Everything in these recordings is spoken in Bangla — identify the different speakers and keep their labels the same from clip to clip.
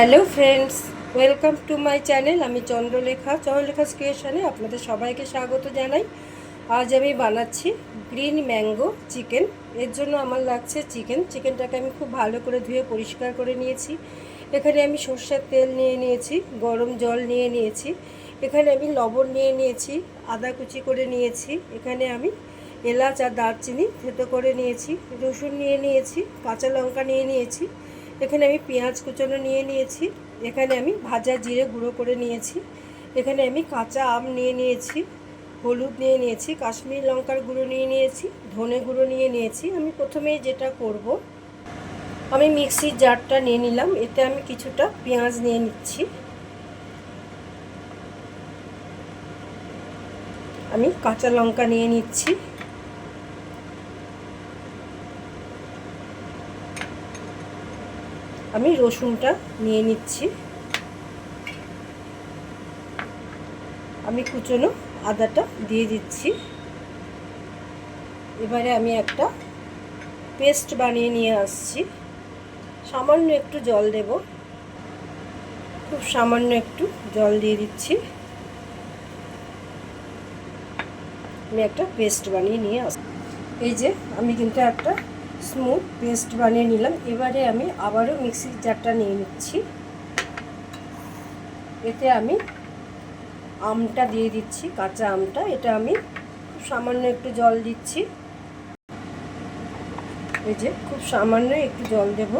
Speaker 1: Hello friends welcome to my channel আমি চন্দ্রলেখা চন্দ্রলেখা ক্রিয়েশনে আপনাদের সবাইকে স্বাগত জানাই। আজ আমি বানাচ্ছি গ্রিন ম্যাঙ্গো চিকেন। এর জন্য আমার লাগছে চিকেন। চিকেনটাকে আমি খুব ভালো করে ধুয়ে পরিষ্কার করে নিয়েছি। এখানে আমি সর্ষের তেল নিয়ে নিয়েছি, গরম জল নিয়ে নিয়েছি। এখানে আমি লবণ নিয়ে নিয়েছি, আদা কুচি করে নিয়েছি। এখানে আমি এলাচ আর দারচিনি থেতো করে নিয়েছি। রসুন নিয়ে নিয়েছি, কাঁচা লঙ্কা নিয়ে নিয়েছি। এখানে আমি পেঁয়াজ কুচানো নিয়ে নিয়েছি, এখানে আমি ভাজা জিরে গুঁড়ো করে নিয়েছি, এখানে আমি কাঁচা আম নিয়ে নিয়েছি, হলুদ নিয়ে নিয়েছি, কাশ্মীর লঙ্কার গুঁড়ো নিয়ে নিয়েছি, ধনে গুঁড়ো নিয়ে নিয়েছি। আমি প্রথমে যেটা করব, আমি মিক্সির জারটা নিয়ে নিলাম, এতে আমি কিছুটা পেঁয়াজ নিয়ে নিচ্ছি। আমি কাঁচা লঙ্কা নিয়ে নিচ্ছি। আমি রসুনটা নিয়ে নিচ্ছি। আমি কুচনো আদাটা দিয়ে দিচ্ছি। এবারে আমি একটা পেস্ট বানিয়ে নিয়ে আসছি। সামান্য একটু জল দেব। খুব সামান্য একটু জল দিয়ে দিচ্ছি। আমি একটা পেস্ট বানিয়ে নিয়ে আসছি এই যে আমি কিন্তু একটা স্মুথ পেস্ট বানিয়ে নিলাম। এবারে আমি আবারও মিক্সির জারটা নিয়ে নিচ্ছি। এতে আমি আমটা দিয়ে দিচ্ছি, কাঁচা আমটা। এটা আমি খুব সামান্য একটু জল দিচ্ছি। এই যে খুব সামান্য একটু জল দেব।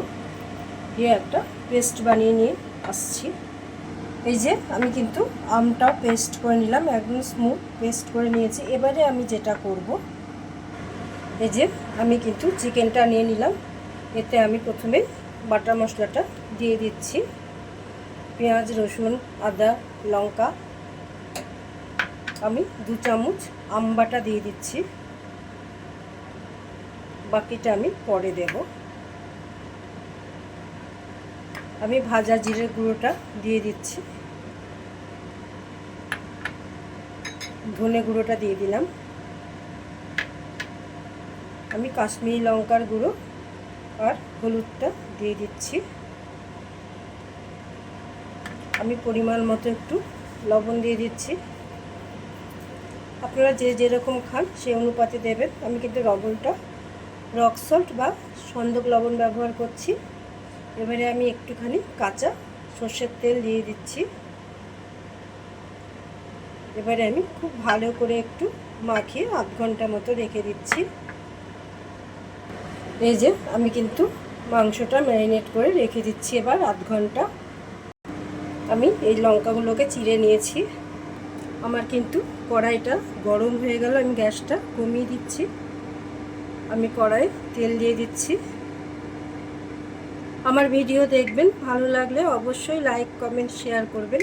Speaker 1: দিয়ে একটা পেস্ট বানিয়ে নিয়ে আসছি। এই যে আমি কিন্তু আমটাও পেস্ট করে নিলাম, একদম স্মুথ পেস্ট করে নিয়েছি। এবারে আমি যেটা করব এই যে আমি কিন্তু চিকেনটা নিয়ে নিলাম। এতে আমি প্রথমে বাটার মশলাটা দিয়ে দিচ্ছি। পেঁয়াজ, রসুন, আদা, লঙ্কা। আমি দু চামচ আম বাটা দিয়ে দিচ্ছি। বাকিটা আমি পরে দেব। আমি ভাজা জিরের গুঁড়োটা দিয়ে দিচ্ছি। ধনে গুঁড়োটা দিয়ে দিলাম। আমি কাশ্মীরি লঙ্কার গুঁড়ো আর হলুদটা দিয়ে দিচ্ছি। আমি পরিমাণ মতো একটু লবণ দিয়ে দিচ্ছি। আপনারা যে যেরকম খান সেই অনুপাতে দেবেন। আমি কিন্তু লবণটা রক সল্ট বা সন্দক লবণ ব্যবহার করছি। এবারে আমি একটুখানি কাঁচা সর্ষের তেল দিয়ে দিচ্ছি। এবারে আমি খুব ভালো করে একটু মাখিয়ে আধ ঘণ্টা মতো রেখে দিচ্ছি। এই যে, আমি কিন্তু মাংসটা ম্যারিনেট করে রেখে দিচ্ছি এবার আধ ঘণ্টা। আমি এই লঙ্কাগুলোকে চিড়ে নিয়েছি। আমার কিন্তু কড়াইটা গরম হয়ে গেল, আমি গ্যাসটা কমিয়ে দিচ্ছি। আমি কড়াই তেল দিয়ে দিচ্ছি। আমার ভিডিও দেখবেন, ভালো লাগলে অবশ্যই লাইক, কমেন্ট, শেয়ার করবেন।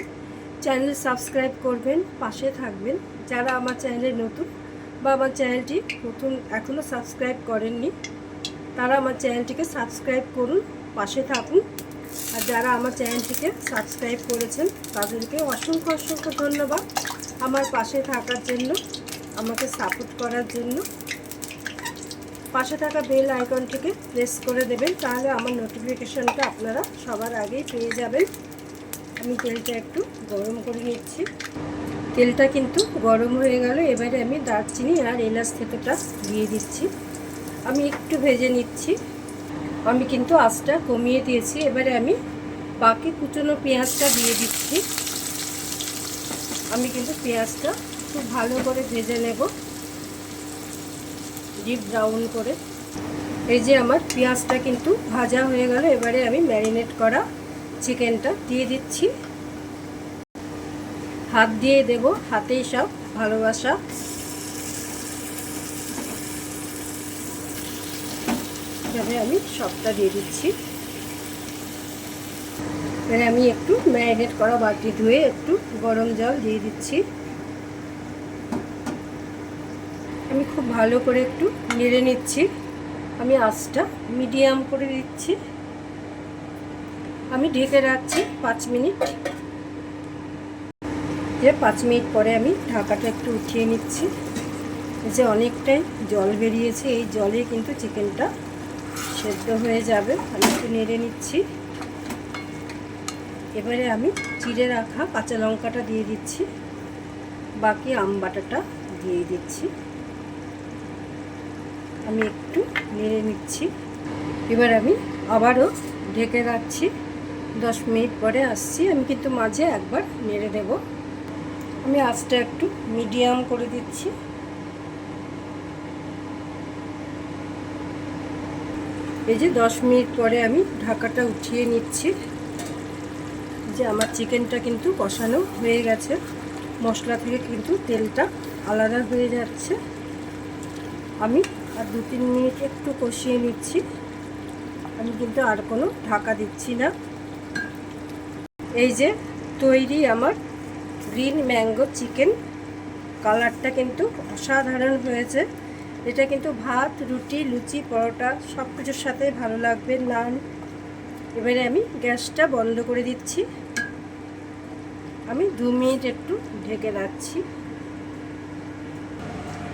Speaker 1: চ্যানেল সাবস্ক্রাইব করবেন, পাশে থাকবেন। যারা আমার চ্যানেলে নতুন বা আমার চ্যানেলটি নতুন এখনও সাবস্ক্রাইব করেননি তারা আমার চ্যানেলটিকে সাবস্ক্রাইব করুন, পাশে থাকুন। আর যারা আমার চ্যানেলটিকে সাবস্ক্রাইব করেছেন, তাদেরকে অসংখ্য অসংখ্য ধন্যবাদ আমার পাশে থাকার জন্য, আমাকে সাপোর্ট করার জন্য। পাশে থাকা বেল আইকনটিকে প্রেস করে দেবেন, তাহলে আমার নোটিফিকেশানটা আপনারা সবার আগেই পেয়ে যাবেন। আমি তেলটা একটু গরম করে নিচ্ছি। তেলটা কিন্তু গরম হয়ে গেল, এবারে আমি দারচিনি আর এলাচ থেতোটা দিয়ে দিচ্ছি। আমি একটু ভেজে নিচ্ছি। আমি কিন্তু আঁচটা কমিয়ে দিয়েছি। এবারে আমি বাকি কুচনো পেঁয়াজটা দিয়ে দিচ্ছি। আমি কিন্তু পেঁয়াজটা খুব ভালো করে ভেজে নেব। ডিপ ব্রাউন করে। এই যে আমার পেঁয়াজটা কিন্তু ভাজা হয়ে গেল। এবারে আমি ম্যারিনেট করা চিকেনটা দিয়ে দিচ্ছি। হাত দিয়ে দেব। হাতেই সব ভালোবাসা। এভাবে আমি সবটা দিয়ে দিচ্ছি। এবারে আমি একটু ম্যারিনেট করা বাটি ধুয়ে একটু গরম জল দিয়ে দিচ্ছি। আমি খুব ভালো করে একটু নেড়ে নিচ্ছি। আমি আঁচটা মিডিয়াম করে দিচ্ছি। আমি ঢেকে রাখছি পাঁচ মিনিট। যে পাঁচ মিনিট পরে আমি ঢাকাটা একটু উঠিয়ে নিচ্ছি। যে অনেকটাই জল বেরিয়েছে, এই জলে কিন্তু চিকেনটা সেদ্ধ হয়ে যাবে। আমি একটু নেড়ে নিচ্ছি। এবারে আমি চিড়ে রাখা কাঁচা লঙ্কাটা দিয়ে দিচ্ছি। বাকি আম বাটাটা দিয়ে দিচ্ছি। আমি একটু নেড়ে নিচ্ছি। এবার আমি আবারও ঢেকে রাখছি। দশ মিনিট পরে আসছি। আমি কিন্তু মাঝে একবার নেড়ে দেব। আমি আঁচটা একটু মিডিয়াম করে দিচ্ছি। এই যে দশ মিনিট পরে আমি ঢাকাটা উঠিয়ে নিচ্ছি। যে আমার চিকেনটা কিন্তু কষানো হয়ে গেছে। মশলা থেকে কিন্তু তেলটা আলাদা হয়ে যাচ্ছে। আমি আর দু তিন মিনিট একটু কষিয়ে নিচ্ছি। আমি কিন্তু আর কোনো ঢাকা দিচ্ছি না। এই যে তৈরি আমার গ্রিন ম্যাঙ্গো চিকেন। কালারটা কিন্তু অসাধারণ হয়েছে। এটা কিন্তু ভাত, রুটি, লুচি, পরোটা সব কিছুর সাথে ভালো লাগবে। নান। এবারে আমি গ্যাসটা বন্ধ করে দিচ্ছি। আমি দু মিনিট একটু ঢেকে রাখছি।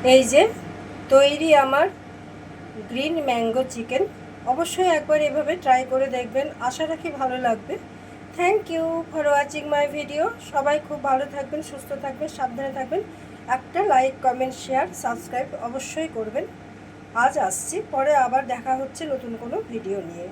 Speaker 1: এই যে তৈরি আমার গ্রিন ম্যাঙ্গো চিকেন। অবশ্যই একবার এভাবে ট্রাই করে দেখবেন। আশা রাখি ভালো লাগবে। Thank you for watching my video. সবাই খুব ভালো থাকবেন, সুস্থ থাকবেন, সাবধানে থাকবেন। একটা লাইক কমেন্ট শেয়ার সাবস্ক্রাইব অবশ্যই করবেন। আজ আসছি, পরে আবার দেখা হচ্ছে নতুন কোনো ভিডিও নিয়ে।